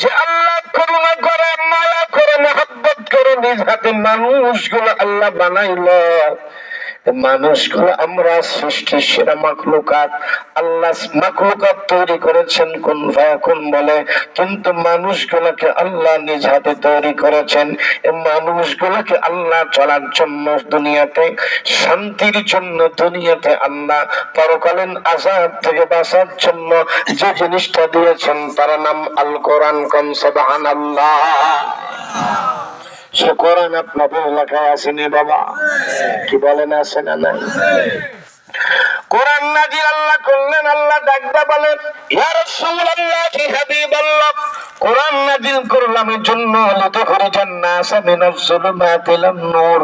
যে আল্লাহ করুণা করে মায়া করে মহাব্বত করে নিজ হাতে মানুষগুলো আল্লাহ বানাইল। মানুষগুলো আমরা সৃষ্টি, সেরা মাকলুকাত আল্লাহ মাকলুকাত তৈরি করেছেন, কোন কোন বলে। কিন্তু মানুষগুলোকে আল্লাহ নিজ হাতে তৈরি করেছেন। মানুষগুলোকে আল্লাহ চলার জন্য দুনিয়াতে, শান্তির জন্য দুনিয়াতে আল্লাহ পরকালীন আজাদ থেকে বাঁচার জন্য যে জিনিসটা দিয়েছেন, তার নাম আল কোরআন কম সবাহান আল্লাহ সে কোরআন আপনাদের এলাকায় আসেনি বাবা। কি বলেন, আসে না নাই? কোরআন নাজির আল্লাহ করলেন, আল্লাহ ডাকবা বলেন, ইয়া রাসূলুল্লাহ, হাবিবাল্লাহ কোরআন নাজিল করলাম এর জন্য লিতুখরিজান নাস মিনাজ যুলুমাতি ইলান নূর।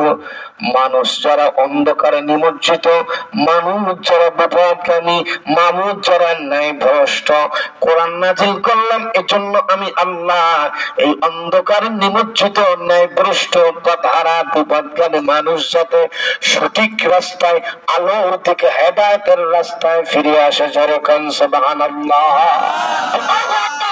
মানুষ যারা অন্ধকারে নিমজ্জিত, মানুষ যারা বিপদগামী মানুষ যারা ন্যায় ভ্রষ্ট কোরআন নাজিল করলাম এজন্য আমি আল্লাহ, এই অন্ধকারে নিমজ্জিত ন্যায় ভ্রষ্ট তারা বিপদগামী মানুষ যাতে সঠিক রাস্তায়, আলোর দিকে হেদায়তের রাস্তায় ফিরে আসে, যারে কান সুবহানাল্লাহ। আল্লাহু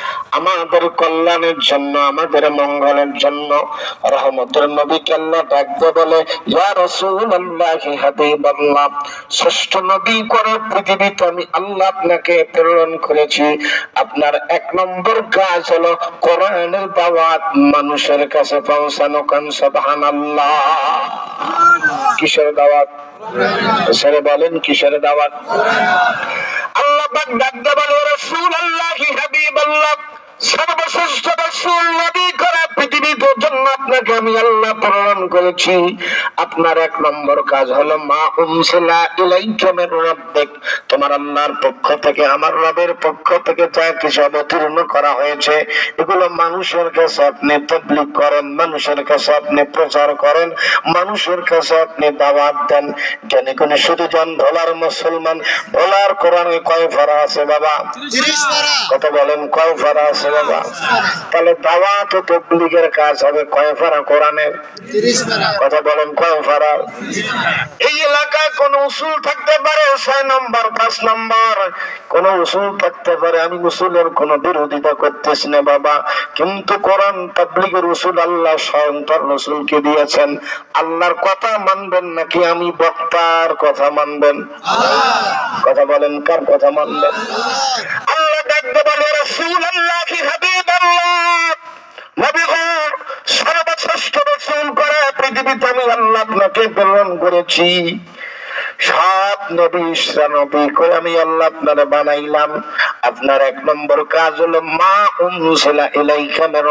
আমাদের কল্যাণের জন্য, আমাদের মঙ্গলের জন্য, রহমতের নবীকে আল্লাহ ডাকতে বলে, ইয়া রাসূলুল্লাহি হাবিবাল্লাহ ষষ্ঠ নবী করে পৃথিবীতে আমি আল্লাহ আপনাকে প্রেরণ করেছি। আপনার এক নম্বর কাজ হলো কোরআনের দাওয়াত মানুষের কাছে পৌঁছানো কান? সুবহানাল্লাহ। কিসের দাওয়াত? সেরে বলেন কিসের দাওয়াত? আল্লাহ পাক বলে হাবিবাল্লাহ সর্বশ্রেষ্ঠ জন্য আমি আল্লাহ প্রেরণ করেছি। আপনার এক নম্বর কাজ হলো মা উনসিলা ইলাইকা মির তোমার আল্লাহর পক্ষ থেকে আমার রবের পক্ষ থেকে যা কিছু অবতীর্ণ করা হয়েছে। এগুলো মানুষের কাছে আপনি তাবলীগ করেন মানুষের কাছে আপনি প্রচার করেন মানুষের কাছে আপনি দাওয়াত দেন। জ্ঞানী কোন শুধু জন ভোলার মুসলমান ভোলার কোরআনে কয় ফারা আছে বাবা? কত বলেন কয় ফারা আছে বাবা? তাহলে দাওয়াত ও তবলিগের কাজ হবে কয় ফারা কোরআনের কথা বলেন কয় ফারা এই এলাকায় কোন উসুল থাকতে পারে ছয় নম্বর পাঁচ নম্বর। কোন উসুল থাকতে পারে আমি উসুলের কোন বিরোধিতা করতেছি না বাবা। কিন্তু কোরআন তাবলিগের উসুল আল্লাহ স্বয়ং তার রসুলকে দিয়েছেন। আল্লাহর কথা মানবেন নাকি আমি বক্তার কথা মানবেন? কথা বলেন কার কথা মানবেন? আল্লাহ আপনাকে প্রেরণ করেছি। সব নবী নবী করে আমি আল্লাহ আপনারা বানাইলাম। আপনার এক নম্বর কাজ হলো, মা উনসিলা ইলাইকা মির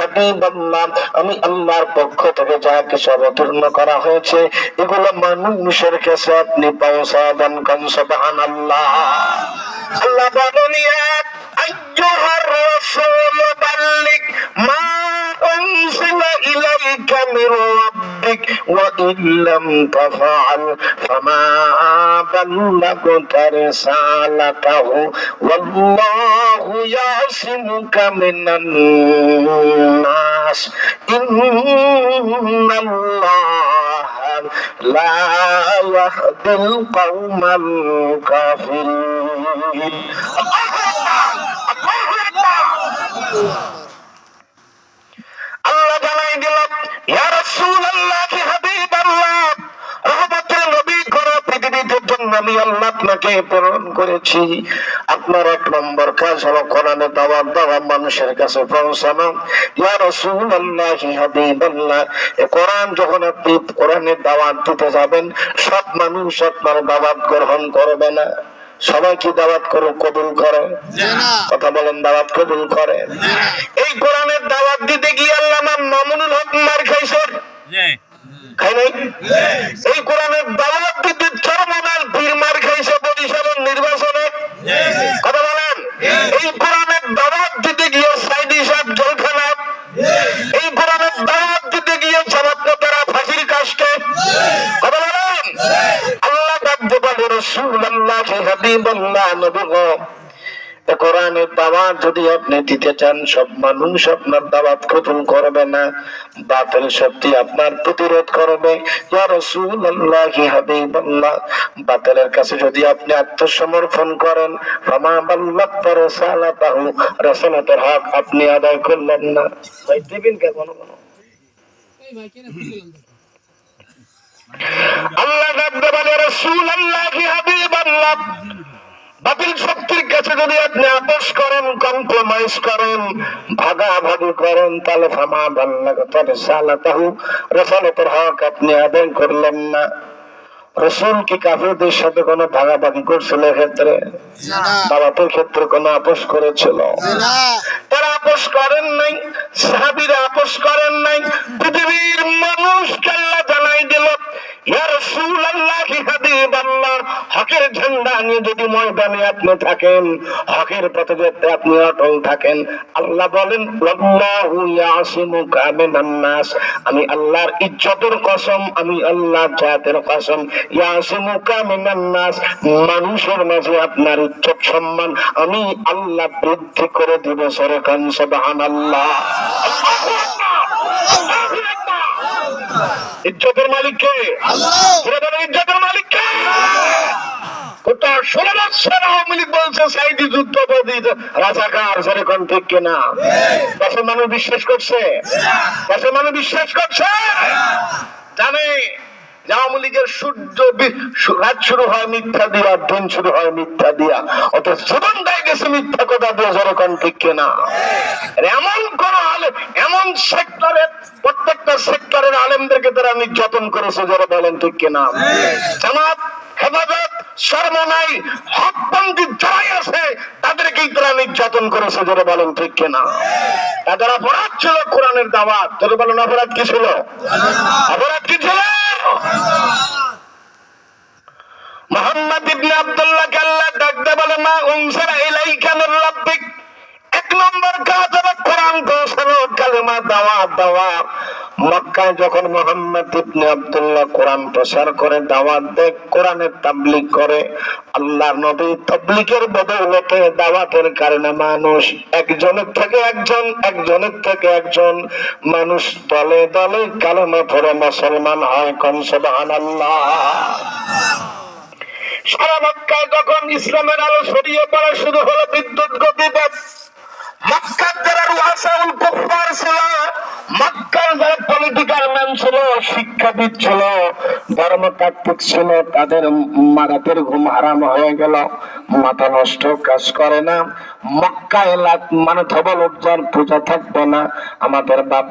হাবিবাল্লাহ, আমি আল্লাহর পক্ষ থেকে যা কিছু অবতীর্ণ করা হয়েছে, এগুলো মানুষের কাছে আপনি সুবহানাল্লাহ। আল্লাহ বলেন ওয়া ইন লাম তাফআল, ফামা বাল্লাগতা রিসালাতাহু ওয়াল্লাহু ইয়াসিমুকা মিনান নাস, ইন্নাল্লাহা লা ইয়াহদিল কওমাল কাফিরিন। আল্লাহ আমি আল্লাহ আপনাকে প্রেরণ করেছি। আপনার এক নম্বর কাজ হলো কোরআনে দাওয়াত দেওয়া মানুষের কাছে পৌঁছানো। ইয়া রাসূলুল্লাহ কি হাবিবাল্লাহ কোরআন যখন আপনি কোরআনের দাওয়াত দিতে যাবেন সব মানুষ আপনার দাওয়াত গ্রহণ করবে না। সবাই কি দাওয়াত করো কবুল করে? কথা বলেন দাওয়াত কবুল করে? এই কোরআনের দাওয়াত দিতে গিয়ে আল্লাহ মামুনুল হক মার খাইছে খাই নাই? এই কোরআনের দাওয়াত দিতে নবী গো কোরআনের দাওয়াত যদি আপনি দিতে চান, সব মানুষ আপনার দাওয়াত কবুল করবে না। বাতিল শক্তি আপনার প্রতিরোধ করবে। ইয়া রাসূলুল্লাহি হাবিবাল্লাহ, বাতিলের কাছে যদি আপনি আত্মসমর্পণ করেন, ফামা বাল্লাগতা রাসালাতাহু, রাসালাতের হক আপনি আদায় করলেন না। ভাই, দিবেন কে কোনো কোনো? আল্লাহ ডাকতে বলে রাসূলুল্লাহি হাবিবাল্লাহ বাতিল শক্তির কাছে যদি আপনি আপোষ করেন কম্প্রোমাইজ করেন ভাগাভাগি করেন তাহলে ফামা বাল্লাগ তবে সালাতাহু। রসালতের হক আপনি আদায় করলেন না। রসুল কি কাফেরদের সাথে কোনো ভাগাভাগি করছিল ক্ষেত্রে? দাওয়াতের ক্ষেত্রে কোনো আপোষ করেছিল? তারা আপোষ করেন নাই সাহাবিরা আপোষ করেন নাই পৃথিবীর মানুষ আল্লাহ জানাই দিল ইয়া রাসূলুল্লাহ হাবিবাল্লাহ হকের ঝান্ডা নিয়ে যদি ময়দানে আপনি থাকেন, হকের পথে যেতে আপনি অটল থাকেন, আল্লাহ বলেন নাস। আমি আল্লাহর ইজ্জতের কসম, আমি আল্লাহ জাতের কসম। ইয়াসিমুকা মিনান নাস, মানুষের মাঝে আপনার ইজ্জত সম্মান। আমি আল্লাহ বৃদ্ধি করে দিব সরে খান, সুবহানাল্লাহ। আল্লাহু ইজ্জতের মালিক কে ইজ্জতের মালিক কে গোটা ষোলো বৎসর আওয়ামী লীগ বলছে সাইদি রাজাকার সরে কোন ঠিক কিনা। দেশের মানুষ বিশ্বাস করছে। দেশের মানুষ বিশ্বাস করছে। জানে আওয়ামী লীগের সূর্য রাত শুরু হয় মিথ্যা দিয়া দিন শুরু হয় মিথ্যা দিয়া। অত জীবন গেছে মিথ্যা কথা দিয়ে কোন ঠিক কিনা? এমন কোন আলে এমন সেক্টরের প্রত্যেকটা সেক্টরের আলেমদেরকে তারা নির্যাতন করেছে যারা বলেন ঠিক কিনা? জামাত, হেফাজত, সর্বনাই, হকপন্থী যারাই আছে তারা নির্যাতন করেছে যারা বলেন ঠিক কিনা? তাদের অপরাধ ছিল কোরআনের দাওয়াত। যারা বলেন অপরাধ কি ছিল? অপরাধ কি ছিল? মোহাম্মদ ইবনে আব্দুল্লাহ আল্লাহ বলে, মা মির রাব্বিক? এক নম্বর কাজ কোরআন কালেমা দাওয়া দাওয়া। মক্কায় যখন মোহাম্মদ ইবনে আব্দুল্লাহ কোরআন প্রচার করে, দাওয়াত দেয়, কোরআনের করে আল্লাহ নবী বদৌলতে দাওয়াতের কারণে মানুষ একজনের থেকে একজন, একজনের থেকে একজন মানুষ দলে দলে কালেমা পড়ে মুসলমান হয় কম সুবহানাল্লাহ। সারা মক্কায় যখন ইসলামের আলো ছড়িয়ে পড়া শুরু হলো বিদ্যুৎ গতিবেগ মক্কার যারা রুহাসাউল ছিল তাদের ঘুম হারাম হয়ে গেল, মাথা নষ্ট কাজ করে না মানে পূজা থাকবে না, আমাদের বাপ